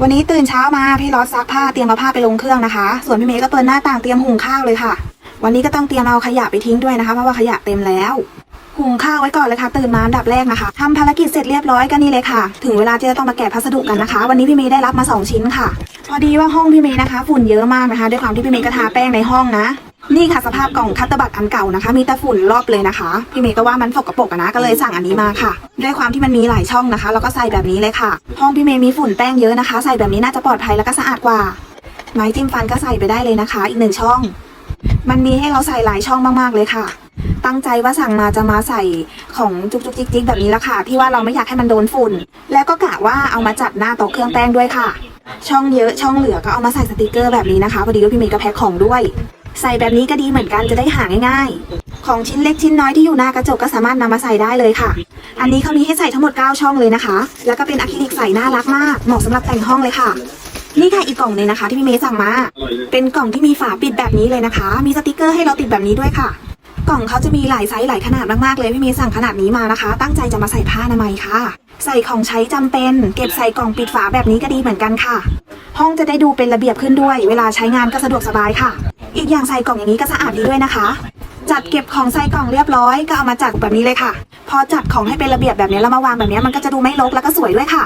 วันนี้ตื่นเช้ามาพี่รอดซักผ้าเตรียมเอาผ้าไปลงเครื่องนะคะ ส่วนพี่เมย์ก็เปิดหน้าต่างเตรียมหุงข้าวเลยค่ะ วันนี้ก็ต้องเตรียมเอาขยะไปทิ้งด้วยนะคะเพราะว่าขยะเต็มแล้วหุงข้าวไว้ก่อนเลยค่ะ ตื่นมาดับแรกนะคะทำภารกิจเสร็จเรียบร้อยก็นี่เลยค่ะ ถึงเวลาที่จะต้องมาแกะพัสดุกันนะคะ วันนี้พี่เมย์ได้รับมาสองชิ้นค่ะ พอดีว่าห้องพี่เมย์นะคะ ฝุ่นเยอะมากนะคะ ด้วยความที่พี่เมย์ก็ทาแป้งในห้องนะ นี่ค่ะสภาพกล่องคัตเตอร์บัตอันเก่านะคะ มีแต่ฝุ่นรอบเลยนะคะ พี่เมย์ก็ว่ามันสกปรกอะนะก็เลยสั่งอันนี้มาค่ะ ด้วยความที่มันมีหลายช่องนะคะ แล้วก็ใส่แบบนี้เลยค่ะ ห้องพี่เมย์มีฝุ่นแป้งเยอะนะคะ ใส่แบบนี้น่าจะปลอดภัยแล้วก็สะอาดกว่า ไม้จิ้มฟันก็ใส่ไปได้เลยนะคะ อีกหนึ่งช่อง มันมีให้เราใส่หลายช่องมากๆเลยค่ะ ตั้งใจว่าสั่งมาจะมาใส่ของจุกจุกจิกจิกแบบนี้ละค่ะ ที่ว่าเราไม่อยากให้มันโดนฝุ่น แล้วก็กะว่าเอามาจัดหน้าโต๊ะเครื่องแป้งด้วยค่ะ ช่องเยอะช่องเหลือก็เอามาใส่สติกเกอร์แบบนี้นะคะพอดีว่าพี่เมย์ก็แพ็คของด้วย ใส่แบบนี้ก็ดีเหมือนกันจะได้หาง่ายๆ ของชิ้นเล็กชิ้นน้อยที่อยู่หน้ากระจกก็สามารถนำมาใส่ได้เลยค่ะ อันนี้เขามีให้ใส่ทั้งหมด 9 ช่องเลยนะคะ แล้วก็เป็นอะคริลิกใสน่ารักมาก เหมาะสำหรับแต่งห้องเลยค่ะ นี่ค่ะอีกกล่องหนึงนะคะ ที่พี่เมย์สั่งมา เป็นกล่องที่มีฝาปิดแบบนี้เลยนะคะ มีสติกเกอร์ให้เราติดแบบนี้ด้วยค่ะ กล่องเขาจะมีหลายไซส์หลายขนาดมากๆเลยพี่เมย์สั่งขนาดนี้มานะคะ ตั้งใจจะมาใส่ผ้าอนามัยค่ะ ใส่ของใช้จำเป็น เก็บใส่กล่องปิดฝาแบบนี้ก็ดีเหมือนกันค่ะ ห้องจะได้ดูเป็นระเบียบขึ้นด้วย เวลาใช้งานก็สะดวกสบายค่ะ อีกอย่างใส่กล่องอย่างนี้ก็สะอาดดีด้วยนะคะ จัดเก็บของใส่กล่องเรียบร้อยก็เอามาจัดแบบนี้เลยค่ะ พอจัดของให้เป็นระเบียบแบบนี้แล้วมาวางแบบนี้มันก็จะดูไม่รกแล้วก็สวยด้วยค่ะ